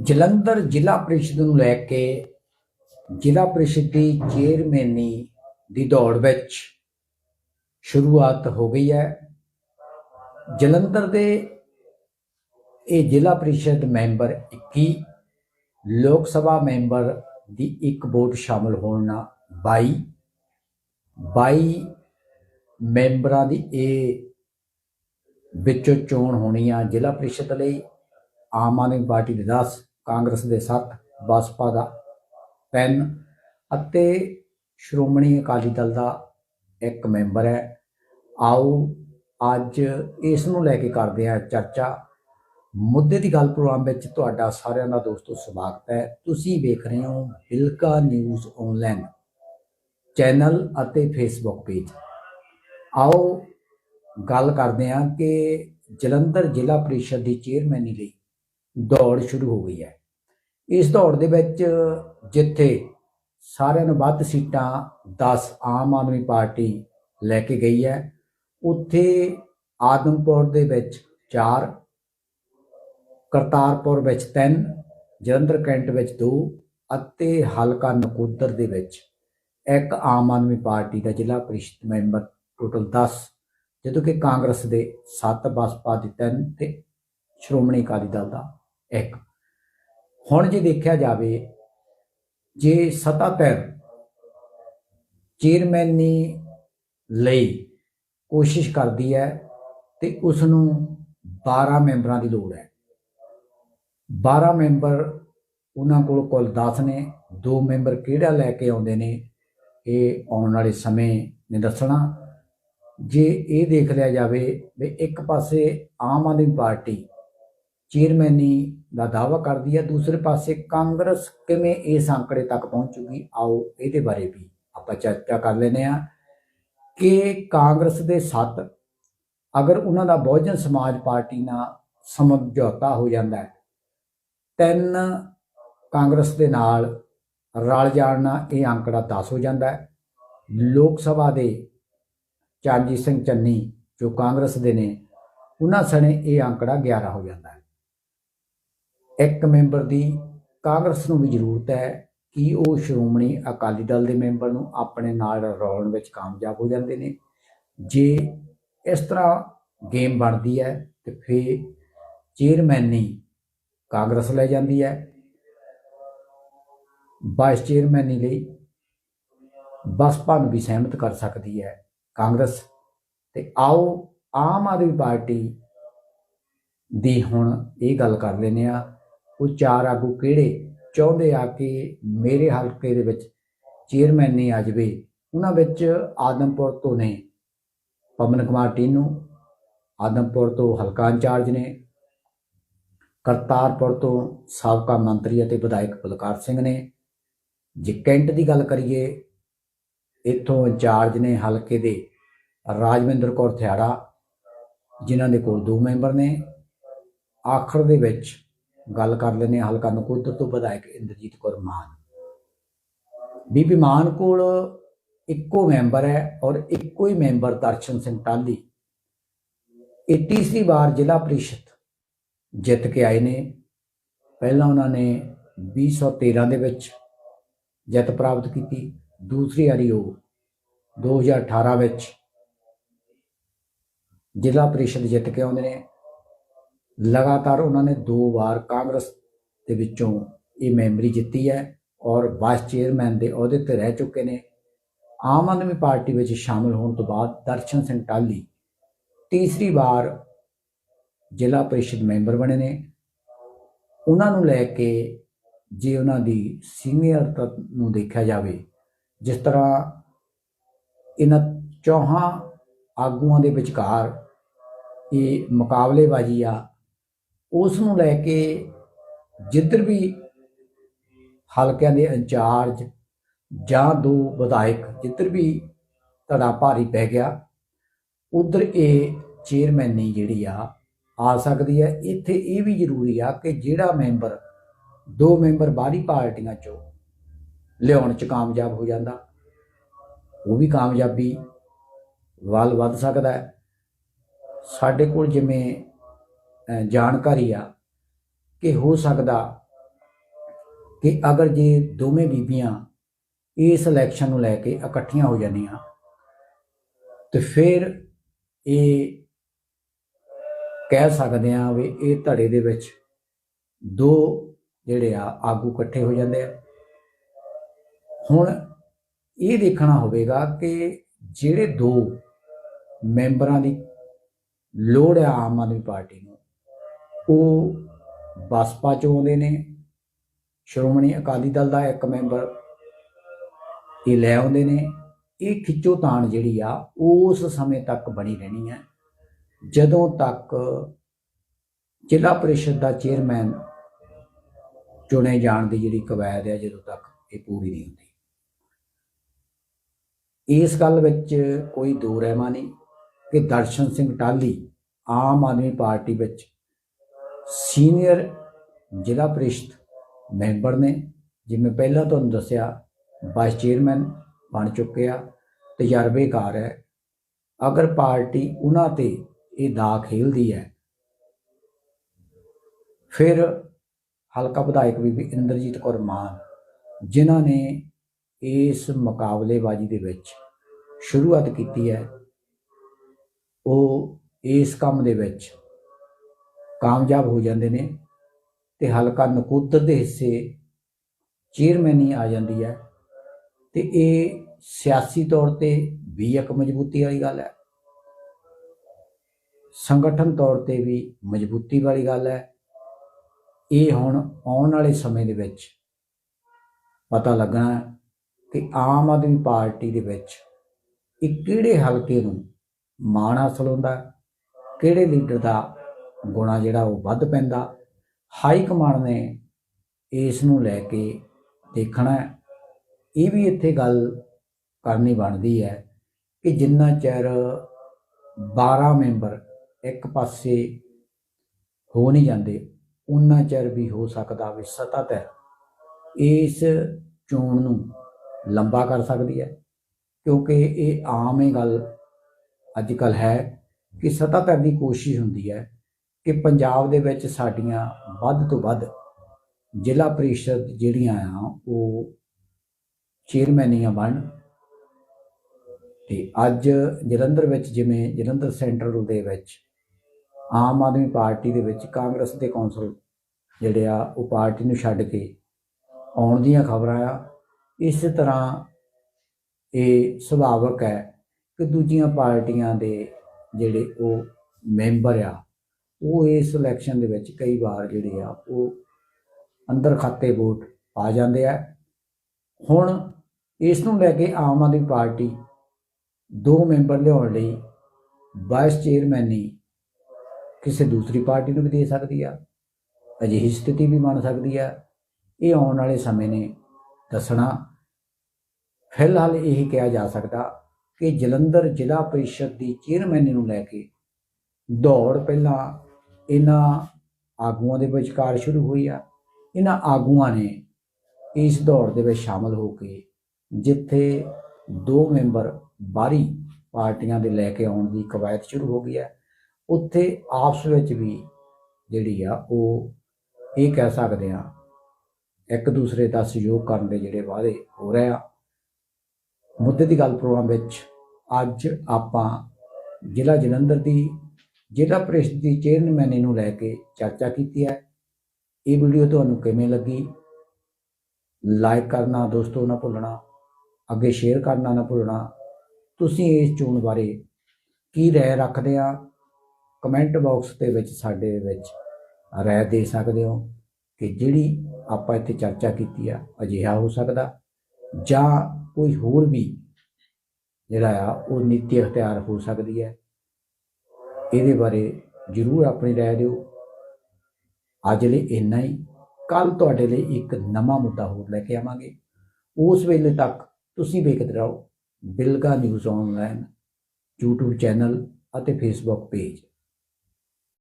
ਜਲੰਧਰ ਜ਼ਿਲ੍ਹਾ ਪ੍ਰੀਸ਼ਦ ਨੂੰ ਲੈ ਕੇ ਜ਼ਿਲ੍ਹਾ ਪ੍ਰੀਸ਼ਦ ਦੀ ਚੇਅਰਮੈਨੀ ਦੀ ਦੌੜ ਵਿੱਚ ਸ਼ੁਰੂਆਤ ਹੋ ਗਈ ਹੈ। ਜਲੰਧਰ ਦੇ ਇਹ ਜ਼ਿਲ੍ਹਾ ਪ੍ਰੀਸ਼ਦ ਮੈਂਬਰ 21 ਲੋਕ ਸਭਾ ਮੈਂਬਰ ਦੀ ਇੱਕ ਵੋਟ ਸ਼ਾਮਲ ਹੋਣਾ ਨਾਲ 22 22 ਮੈਂਬਰਾਂ ਦੀ ਇਹ ਵਿੱਚੋਂ ਚੋਣ ਹੋਣੀ ਆ ਜ਼ਿਲ੍ਹਾ ਪ੍ਰੀਸ਼ਦ ਲਈ। ਆਮ ਆਦਮੀ ਪਾਰਟੀ ਦੇ 10 ਕਾਂਗਰਸ ਦੇ 7 ਬਸਪਾ ਦਾ 3 ਅਤੇ ਸ਼੍ਰੋਮਣੀ ਅਕਾਲੀ ਦਲ ਦਾ ਇੱਕ ਮੈਂਬਰ ਹੈ। ਆਓ ਅੱਜ ਇਸ ਨੂੰ ਲੈ ਕੇ ਕਰਦੇ ਹਾਂ ਚਰਚਾ। ਮੁੱਦੇ ਦੀ ਗੱਲ ਪ੍ਰੋਗਰਾਮ ਵਿੱਚ ਤੁਹਾਡਾ ਸਾਰਿਆਂ ਦਾ ਦੋਸਤੋ ਸਵਾਗਤ ਹੈ। ਤੁਸੀਂ ਵੇਖ ਰਹੇ ਹੋ ਬਿਲਕਾ ਨਿਊਜ਼ ਆਨਲਾਈਨ ਚੈਨਲ ਅਤੇ ਫੇਸਬੁੱਕ ਪੇਜ। ਆਓ ਗੱਲ ਕਰਦੇ ਹਾਂ ਕਿ ਜਲੰਧਰ ਜ਼ਿਲ੍ਹਾ ਪ੍ਰੀਸ਼ਦ ਦੀ ਚੇਅਰਮੈਨੀ ਲਈ ਦੌੜ ਸ਼ੁਰੂ ਹੋ ਗਈ ਹੈ। ਇਸ ਦੌੜ ਦੇ ਵਿੱਚ ਜਿੱਥੇ ਸਾਰਿਆਂ ਨੂੰ ਵੱਧ ਸੀਟਾਂ 10 ਆਮ ਆਦਮੀ ਪਾਰਟੀ ਲੈ ਕੇ ਗਈ ਹੈ, ਉੱਥੇ ਆਦਮਪੁਰ ਦੇ ਵਿੱਚ 4 ਕਰਤਾਰਪੁਰ ਵਿੱਚ 3 ਜਲੰਧਰ ਕੈਂਟ ਵਿੱਚ 2 ਅਤੇ ਹਲਕਾ ਨਕੋਦਰ ਦੇ ਵਿੱਚ ਇੱਕ ਆਮ ਆਦਮੀ ਪਾਰਟੀ ਦਾ ਜ਼ਿਲ੍ਹਾ ਪ੍ਰੀਸ਼ਦ ਮੈਂਬਰ ਟੋਟਲ 10 ਜਦੋਂ ਕਿ ਕਾਂਗਰਸ ਦੇ 7 ਬਸਪਾ ਦੇ 3 ਤੇ ਸ਼੍ਰੋਮਣੀ ਅਕਾਲੀ ਦਲ ਦਾ 1 ਹੁਣ ਜੇ ਦੇਖਿਆ ਜਾਵੇ, ਜੇ ਸਤਾਧਰ ਚੇਅਰਮੈਨੀ ਲਈ ਕੋਸ਼ਿਸ਼ ਕਰਦੀ ਹੈ ਤੇ ਉਸ ਨੂੰ 12 ਮੈਂਬਰਾਂ ਦੀ ਲੋੜ ਹੈ। 12 ਮੈਂਬਰ ਉਹਨਾਂ ਕੋਲ ਕੁੱਲ 10 ਨੇ। ਦੋ ਮੈਂਬਰ ਕਿਹੜਾ ਲੈ ਕੇ ਆਉਂਦੇ ਨੇ, ਇਹ ਆਉਣ ਵਾਲੇ ਸਮੇਂ ਨੇ ਦੱਸਣਾ। ਜੇ ਇਹ ਦੇਖ ਲਿਆ ਜਾਵੇ ਵੀ ਇੱਕ ਪਾਸੇ ਆਮ ਆਦਮੀ ਪਾਰਟੀ ਚੇਅਰਮੈਨੀ ਦਾ ਦਾਅਵਾ ਕਰਦੀ ਹੈ ਦੂਸਰੇ ਪਾਸੇ ਕਾਂਗਰਸ ਕਿਵੇਂ ਇਸ ਅੰਕੜੇ ਤੱਕ ਪਹੁੰਚੂਗੀ? ਆਓ ਇਹਦੇ ਬਾਰੇ ਵੀ ਆਪਾਂ ਚਰਚਾ ਕਰ ਲੈਨੇ ਆ ਕਿ ਕਾਂਗਰਸ ਦੇ 7 ਅਗਰ ਉਹਨਾਂ ਦਾ ਬਹੁਜਨ ਸਮਾਜ ਪਾਰਟੀ ਨਾਲ ਸਮਝੌਤਾ ਹੋ ਜਾਂਦਾ ਹੈ, ਤਿੰਨ ਕਾਂਗਰਸ ਦੇ ਨਾਲ ਰਲ ਜਾਣ ਨਾਲ ਇਹ ਅੰਕੜਾ 10 ਹੋ ਜਾਂਦਾ ਹੈ। ਲੋਕ ਸਭਾ ਦੇ ਚਰਨਜੀਤ ਸਿੰਘ ਚੰਨੀ ਜੋ ਕਾਂਗਰਸ ਦੇ ਨੇ, ਉਹਨਾਂ ਸਣੇ ਇਹ ਅੰਕੜਾ 11 ਹੋ ਜਾਂਦਾ ਹੈ। ਇੱਕ ਮੈਂਬਰ ਦੀ ਕਾਂਗਰਸ ਨੂੰ ਵੀ ਜ਼ਰੂਰਤ ਹੈ ਕਿ ਉਹ ਸ਼੍ਰੋਮਣੀ ਅਕਾਲੀ ਦਲ ਦੇ ਮੈਂਬਰ ਨੂੰ ਆਪਣੇ ਨਾਲ ਰੌਲਣ ਵਿੱਚ ਕਾਮਯਾਬ ਹੋ ਜਾਂਦੇ ਨੇ। ਜੇ ਇਸ ਤਰ੍ਹਾਂ ਗੇਮ ਬਣਦੀ ਹੈ ਤੇ ਫਿਰ ਚੇਅਰਮੈਨੀ ਕਾਂਗਰਸ ਲੈ ਜਾਂਦੀ ਹੈ। ਵਾਈਸ ਚੇਅਰਮੈਨੀ ਲਈ ਬਸਪਾ ਨੂੰ ਵੀ ਸਹਿਮਤ ਕਰ ਸਕਦੀ ਹੈ ਕਾਂਗਰਸ। ਤੇ ਆਓ ਆਮ ਆਦਮੀ ਪਾਰਟੀ ਦੀ ਹੁਣ ਇਹ ਗੱਲ ਕਰ ਲੈਨੇ ਆ ਉਹ ਚਾਰ ਆਗੂ ਕਿਹੜੇ? ਚਾਹੁੰਦੇ ਆ ਕਿ ਮੇਰੇ ਹਲਕੇ ਦੇ ਵਿੱਚ ਚੇਅਰਮੈਨ ਨਹੀਂ ਆ ਜਵੇ। ਉਹਨਾਂ ਵਿੱਚ ਆਦਮਪੁਰ ਤੋਂ ਨੇ ਪਵਨ ਕੁਮਾਰ ਟੀਨੂ, ਆਦਮਪੁਰ ਤੋਂ ਹਲਕਾ ਇੰਚਾਰਜ ਨੇ, ਕਰਤਾਰਪੁਰ ਤੋਂ ਸਾਬਕਾ ਮੰਤਰੀ ਅਤੇ ਵਿਧਾਇਕ ਬਲਕਾਰ ਸਿੰਘ ਨੇ। ਜੇ ਕੈਂਟ ਦੀ ਗੱਲ ਕਰੀਏ, ਇੱਥੋਂ ਇੰਚਾਰਜ ਨੇ ਹਲਕੇ ਦੇ ਰਾਜਵਿੰਦਰ ਕੌਰ ਥਿਆੜਾ, ਜਿਨ੍ਹਾਂ ਦੇ ਕੋਲ ਦੋ ਮੈਂਬਰ ਨੇ। ਆਖਰ ਦੇ ਵਿੱਚ ਗੱਲ ਕਰ ਲੈਨੇ ਹਾਂ ਹਲਕਾ ਨਕੋਦਰ ਤੋਂ ਵਿਧਾਇਕ ਇੰਦਰਜੀਤ ਕੌਰ ਮਾਨ। ਬੀਬੀ ਮਾਨ ਕੋਲ ਇੱਕੋ ਮੈਂਬਰ ਹੈ ਔਰ ਇੱਕੋ ਹੀ ਮੈਂਬਰ ਦਰਸ਼ਨ ਸਿੰਘ ਟਾਲੀ ਇਹ ਤੀਸਰੀ ਵਾਰ ਜ਼ਿਲ੍ਹਾ ਪ੍ਰੀਸ਼ਦ ਜਿੱਤ ਕੇ ਆਏ ਨੇ। ਪਹਿਲਾਂ ਉਹਨਾਂ ਨੇ 2013 ਦੇ ਵਿੱਚ ਜਿੱਤ ਪ੍ਰਾਪਤ ਕੀਤੀ। ਦੂਸਰੀ ਵਾਰੀ ਉਹ 2018 ਵਿੱਚ ਜ਼ਿਲ੍ਹਾ ਪ੍ਰੀਸ਼ਦ ਜਿੱਤ ਕੇ ਆਉਂਦੇ ਨੇ। ਲਗਾਤਾਰ ਉਹਨਾਂ ਨੇ ਦੋ ਵਾਰ ਕਾਂਗਰਸ ਦੇ ਵਿੱਚੋਂ ਇਹ ਮੈਂਬਰੀ ਜਿੱਤੀ ਹੈ ਔਰ ਵਾਈਸ ਚੇਅਰਮੈਨ ਦੇ ਅਹੁਦੇ ਤੇ ਰਹਿ ਚੁੱਕੇ ਨੇ। ਆਮ ਆਦਮੀ ਪਾਰਟੀ ਵਿੱਚ ਸ਼ਾਮਲ ਹੋਣ ਤੋਂ ਬਾਅਦ ਦਰਸ਼ਨ ਸਿੰਘ ਟਾਲੀ ਤੀਸਰੀ ਵਾਰ ਜ਼ਿਲ੍ਹਾ ਪ੍ਰੀਸ਼ਦ ਮੈਂਬਰ ਬਣੇ ਨੇ। ਉਹਨਾਂ ਨੂੰ ਲੈ ਕੇ ਜੇ ਉਹਨਾਂ ਦੀ ਸੀਨੀਅਰਤਾ ਨੂੰ ਦੇਖਿਆ ਜਾਵੇ, ਜਿਸ ਤਰ੍ਹਾਂ ਇਹਨਾਂ ਚੌਹਾਂ ਆਗੂਆਂ ਦੇ ਵਿਚਕਾਰ ਇਹ ਮੁਕਾਬਲੇਬਾਜ਼ੀ ਆ ਉਸ ਨੂੰ ਲੈ ਕੇ ਜਿੱਧਰ ਵੀ ਹਲਕਿਆਂ ਦੇ ਇੰਚਾਰਜ ਜਾਂ ਦੋ ਵਿਧਾਇਕ ਜਿੱਧਰ ਵੀ ਧੜਾ ਭਾਰੀ ਪੈ ਗਿਆ, ਉਧਰ ਇਹ ਚੇਅਰਮੈਨੀ ਜਿਹੜੀ ਆ ਆ ਸਕਦੀ ਹੈ। ਇੱਥੇ ਇਹ ਵੀ ਜ਼ਰੂਰੀ ਆ ਕਿ ਜਿਹੜਾ ਮੈਂਬਰ, ਦੋ ਮੈਂਬਰ ਬਾਹਰੀ ਪਾਰਟੀਆਂ ਚੋਂ ਲਿਆਉਣ ਚ ਕਾਮਯਾਬ ਹੋ ਜਾਂਦਾ, ਉਹ ਵੀ ਕਾਮਯਾਬੀ ਵੱਲ ਵੱਧ ਸਕਦਾ ਹੈ। ਸਾਡੇ ਕੋਲ ਜਿਵੇਂ ਜਾਣਕਾਰੀ ਆ ਕਿ ਹੋ ਸਕਦਾ ਕਿ ਅਗਰ ਜੇ ਦੋਵੇਂ ਬੀਬੀਆਂ ਇਸ ਇਲੈਕਸ਼ਨ ਨੂੰ ਲੈ ਕੇ ਇਕੱਠੀਆਂ ਹੋ ਜਾਂਦੀਆਂ, ਤੇ ਫਿਰ ਇਹ ਕਹਿ ਸਕਦੇ ਆ ਵੀ ਇਹ ਧੜੇ ਦੇ ਵਿੱਚ ਦੋ ਜਿਹੜੇ ਆ ਆਗੂ ਇਕੱਠੇ ਹੋ ਜਾਂਦੇ ਆ। ਹੁਣ ਇਹ ਦੇਖਣਾ ਹੋਵੇਗਾ ਕਿ ਜਿਹੜੇ ਦੋ ਮੈਂਬਰਾਂ ਦੀ ਲੋੜ ਹੈ ਆਮ ਆਦਮੀ ਪਾਰਟੀ ਨੂੰ ਉਹ ਬਸਪਾ ਚੋਂ ਆਉਂਦੇ ਨੇ। ਸ਼੍ਰੋਮਣੀ ਅਕਾਲੀ ਦਲ ਦਾ ਇੱਕ ਮੈਂਬਰ ਇਹ ਲੈ ਆਉਂਦੇ ਨੇ। ਇਹ ਖਿੱਚੋ ਤਾਣ ਜਿਹੜੀ ਆ, ਉਸ ਸਮੇਂ ਤੱਕ ਬਣੀ ਰਹਿਣੀ ਹੈ ਜਦੋਂ ਤੱਕ ਜ਼ਿਲ੍ਹਾ ਪਰਿਸ਼ਦ ਦਾ ਚੇਅਰਮੈਨ ਚੁਣੇ ਜਾਣ ਦੀ ਜਿਹੜੀ ਕਵਾਇਦ ਹੈ ਜਦੋਂ ਤੱਕ ਇਹ ਪੂਰੀ ਨਹੀਂ ਹੁੰਦੀ। ਇਸ ਗੱਲ ਵਿੱਚ ਕੋਈ ਦੋ ਰਹਿਮਾ ਨਹੀਂ ਕਿ ਦਰਸ਼ਨ ਸਿੰਘ ਟਾਲੀ ਆਮ ਆਦਮੀ ਪਾਰਟੀ ਵਿੱਚ ਸੀਨੀਅਰ ਜ਼ਿਲ੍ਹਾ ਪ੍ਰੀਸ਼ਦ ਮੈਂਬਰ ਨੇ, ਜਿਵੇਂ ਪਹਿਲਾਂ ਤੁਹਾਨੂੰ ਦੱਸਿਆ ਵਾਈਸ ਚੇਅਰਮੈਨ ਬਣ ਚੁੱਕੇ ਆ, ਤਜਰਬੇਕਾਰ ਹੈ। ਅਗਰ ਪਾਰਟੀ ਉਹਨਾਂ ਤੇ ਇਹ ਦਾ ਖੇਲਦੀ ਹੈ, ਫਿਰ ਹਲਕਾ ਵਿਧਾਇਕ ਬੀਬੀ ਇੰਦਰਜੀਤ ਕੌਰ ਮਾਨ, ਜਿਨ੍ਹਾਂ ਨੇ ਇਸ ਮੁਕਾਬਲੇਬਾਜ਼ੀ ਦੇ ਵਿੱਚ ਸ਼ੁਰੂਆਤ ਕੀਤੀ ਹੈ, ਉਹ ਇਸ ਕੰਮ ਦੇ ਵਿੱਚ ਕਾਮਯਾਬ ਹੋ ਜਾਂਦੇ ਨੇ ਤੇ ਹਲਕਾ ਨਕੋਦਰ ਦੇ ਹਿੱਸੇ ਚੇਅਰਮੈਨੀ ਆ ਜਾਂਦੀ ਹੈ। ਤੇ ਇਹ ਸਿਆਸੀ ਤੌਰ ਤੇ ਵੀ ਇੱਕ ਮਜ਼ਬੂਤੀ ਵਾਲੀ ਗੱਲ ਹੈ। ਸੰਗਠਨ ਤੌਰ ਤੇ ਵੀ ਮਜ਼ਬੂਤੀ ਵਾਲੀ ਗੱਲ ਹੈ। ਇਹ ਹੁਣ ਆਉਣ ਵਾਲੇ ਸਮੇਂ ਦੇ ਵਿੱਚ ਪਤਾ ਲੱਗਣਾ ਕਿ ਆਮ ਆਦਮੀ ਪਾਰਟੀ ਦੇ ਵਿੱਚ ਇਹ ਕਿਹੜੇ ਹਲਕੇ ਨੂੰ ਮਾਣ ਹਾਸਲ ਹੁੰਦਾ ਕਿਹੜੇ ਲੀਡਰ ਦਾ ਗੁਣਾ ਜਿਹੜਾ ਉਹ ਵੱਧ ਪੈਂਦਾ। ਹਾਈ ਕਮਾਂਡ ਨੇ ਇਸ ਨੂੰ ਲੈ ਕੇ ਦੇਖਣਾ ਇਹ ਵੀ ਇੱਥੇ ਗੱਲ ਕਰਨੀ ਬਣਦੀ ਹੈ ਕਿ ਜਿੰਨਾ ਚਿਰ 12 ਮੈਂਬਰ ਇੱਕ ਪਾਸੇ ਹੋ ਨਹੀਂ ਜਾਂਦੇ ਉਹਨਾਂ ਚਿਰ ਵੀ ਹੋ ਸਕਦਾ ਵੀ ਸਤਤ ਇਸ ਚੋਣ ਨੂੰ ਲੰਬਾ ਕਰ ਸਕਦੀ ਹੈ, ਕਿਉਂਕਿ ਇਹ ਆਮ ਹੀ ਗੱਲ ਅੱਜ ਕੱਲ ਹੈ ਕਿ ਸਤਤ ਦੀ ਕੋਸ਼ਿਸ਼ ਹੁੰਦੀ ਹੈ ਕਿ ਪੰਜਾਬ ਦੇ ਵਿੱਚ ਸਾਡੀਆਂ ਵੱਧ ਤੋਂ ਵੱਧ ਜ਼ਿਲ੍ਹਾ ਪ੍ਰੀਸ਼ਦ ਜਿਹੜੀਆਂ ਆ, ਉਹ ਚੇਅਰਮੈਨੀਆਂ ਬਣ। ਤੇ ਅੱਜ ਜਲੰਧਰ ਵਿੱਚ ਜਿਵੇਂ ਜਲੰਧਰ ਸੈਂਟਰਲ ਦੇ ਵਿੱਚ ਆਮ ਆਦਮੀ ਪਾਰਟੀ ਦੇ ਵਿੱਚ ਕਾਂਗਰਸ ਦੇ ਕੌਂਸਲ ਜਿਹੜੇ ਆ, ਉਹ ਪਾਰਟੀ ਨੂੰ ਛੱਡ ਕੇ ਆਉਣ ਦੀਆਂ ਖਬਰਾਂ ਆ। ਇਸ ਤਰ੍ਹਾਂ ਇਹ ਸੁਭਾਵਕ ਹੈ ਕਿ ਦੂਜੀਆਂ ਪਾਰਟੀਆਂ ਦੇ ਜਿਹੜੇ ਉਹ ਮੈਂਬਰ ਆ ਉਹ ਇਸ ਇਲੈਕਸ਼ਨ ਦੇ ਵਿੱਚ ਕਈ ਵਾਰ ਜਿਹੜੇ ਆ, ਉਹ ਅੰਦਰ ਖਾਤੇ ਵੋਟ ਆ ਜਾਂਦੇ ਆ। ਹੁਣ ਇਸ ਨੂੰ ਲੈ ਕੇ ਆਮ ਆਦਮੀ ਪਾਰਟੀ ਦੋ ਮੈਂਬਰ ਲਿਆਉਣ ਲਈ ਵਾਈਸ ਚੇਅਰਮੈਨੀ ਕਿਸੇ ਦੂਸਰੀ ਪਾਰਟੀ ਨੂੰ ਵੀ ਦੇ ਸਕਦੀ ਆ, ਅਜਿਹੀ ਸਥਿਤੀ ਵੀ ਬਣ ਸਕਦੀ ਆ। ਇਹ ਆਉਣ ਵਾਲੇ ਸਮੇਂ ਨੇ ਦੱਸਣਾ। ਫਿਲਹਾਲ ਇਹ ਕਿਹਾ ਜਾ ਸਕਦਾ ਕਿ ਜਲੰਧਰ ਜ਼ਿਲ੍ਹਾ ਪ੍ਰੀਸ਼ਦ ਦੀ ਚੇਅਰਮੈਨੀ ਨੂੰ ਲੈ ਕੇ ਦੌੜ ਪਹਿਲਾਂ ਇਹਨਾਂ ਆਗੂਆਂ ਦੇ ਵਿਚਕਾਰ ਸ਼ੁਰੂ ਹੋਈ ਆ। ਇਹਨਾਂ ਆਗੂਆਂ ਨੇ ਇਸ ਦੌੜ ਦੇ ਵਿੱਚ ਸ਼ਾਮਲ ਹੋ ਕੇ ਜਿੱਥੇ ਦੋ ਮੈਂਬਰ ਬਾਹਰੀ ਪਾਰਟੀਆਂ ਦੇ ਲੈ ਕੇ ਆਉਣ ਦੀ ਕਵਾਇਤ ਸ਼ੁਰੂ ਹੋ ਗਈ ਹੈ ਉੱਥੇ ਆਪਸ ਵਿੱਚ ਵੀ ਜਿਹੜੀ ਆ, ਉਹ ਇਹ ਕਹਿ ਸਕਦੇ ਆ, ਇੱਕ ਦੂਸਰੇ ਦਾ ਸਹਿਯੋਗ ਕਰਨ ਦੇ ਜਿਹੜੇ ਵਾਅਦੇ ਹੋ ਰਹੇ ਆ। ਮੁੱਦੇ ਦੀ ਗੱਲ ਪ੍ਰੋਗਰਾਮ ਵਿੱਚ ਅੱਜ ਆਪਾਂ ਜ਼ਿਲ੍ਹਾ ਜਲੰਧਰ ਦੀ ਜ਼ਿਲ੍ਹਾ ਪ੍ਰੀਸ਼ਦ ਦੀ ਚੇਅਰਮੈਨ ਨੂੰ ਲੈ ਕੇ ਚਰਚਾ ਕੀਤੀ ਹੈ, ਇਹ ਵੀਡੀਓ ਤੁਹਾਨੂੰ ਕਿਵੇਂ ਲੱਗੀ? ਲਾਈਕ ਕਰਨਾ, ਦੋਸਤੋ, ਨਾ ਭੁੱਲਣਾ। ਅੱਗੇ ਸ਼ੇਅਰ ਕਰਨਾ, ਨਾ ਭੁੱਲਣਾ। ਤੁਸੀਂ ਇਸ ਚੋਣ ਬਾਰੇ ਕੀ ਰਾਏ ਰੱਖਦੇ ਆ? ਕਮੈਂਟ ਬਾਕਸ ਦੇ ਵਿੱਚ ਸਾਡੇ ਵਿੱਚ ਰਾਏ ਦੇ ਸਕਦੇ ਹੋ ਕਿ ਜਿਹੜੀ ਆਪਾਂ ਇੱਥੇ ਚਰਚਾ ਕੀਤੀ ਆ, ਅਜਿਹਾ ਹੋ ਸਕਦਾ। ਜਾਂ ਕੋਈ ਹੋਰ ਵੀ ਜਿਹੜਾ ਆ, ਉਹ ਨੀਤੀ ਅਖਤਿਆਰ ਹੋ ਸਕਦੀ ਹੈ। ਇਹਦੇ ਬਾਰੇ ਜਰੂਰ ਆਪਣੀ ਰਾਏ ਦਿਓ। ਅੱਜ ਲਈ ਇੰਨਾ ਹੀ। ਕੱਲ ਤੁਹਾਡੇ ਲਈ ਇੱਕ ਨਵਾਂ ਮੁੱਦਾ ਹੋਰ ਲੈ ਕੇ ਆਵਾਂਗੇ। ਉਸ ਵੇਲੇ ਤੱਕ ਤੁਸੀਂ ਵੇਖਦੇ ਰਹੋ Bilga news online YouTube channel ਅਤੇ Facebook ਪੇਜ